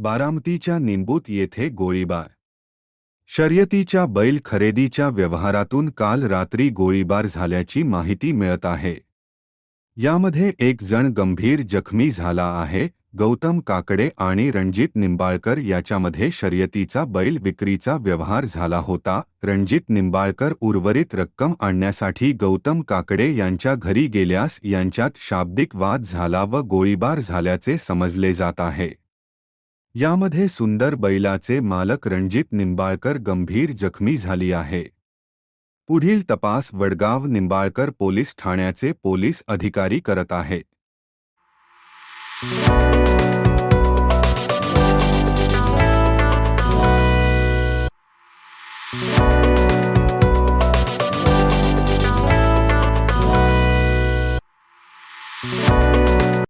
बारामतीच्या निंबूत येथे गोळीबार. शर्यतीच्या बैल खरेदीच्या व्यवहारातून काल रात्री गोळीबार झाल्याची माहिती मिळत आहे. यामध्ये एक जण गंभीर जखमी झाला आहे गौतम काकडे आणि रणजित निंबाळकर याच्यामध्ये शर्यतीचा बैल विक्रीचा व्यवहार झाला होता रणजित निंबाळकर उर्वरित रक्कम आणण्यासाठी गौतम काकडे यांच्या घरी गेल्यास यांच्यात शाब्दिक वाद झाला व गोळीबार झाल्याचे समजले जात आहे. यामध्ये सुंदर बैलाचे मालक रणजित निंबाळकर गंभीर जखमी झाली आहे. पुढील तपास वडगाव निंबाळकर पोलीस ठाण्याचे पोलीस अधिकारी करत आहेत.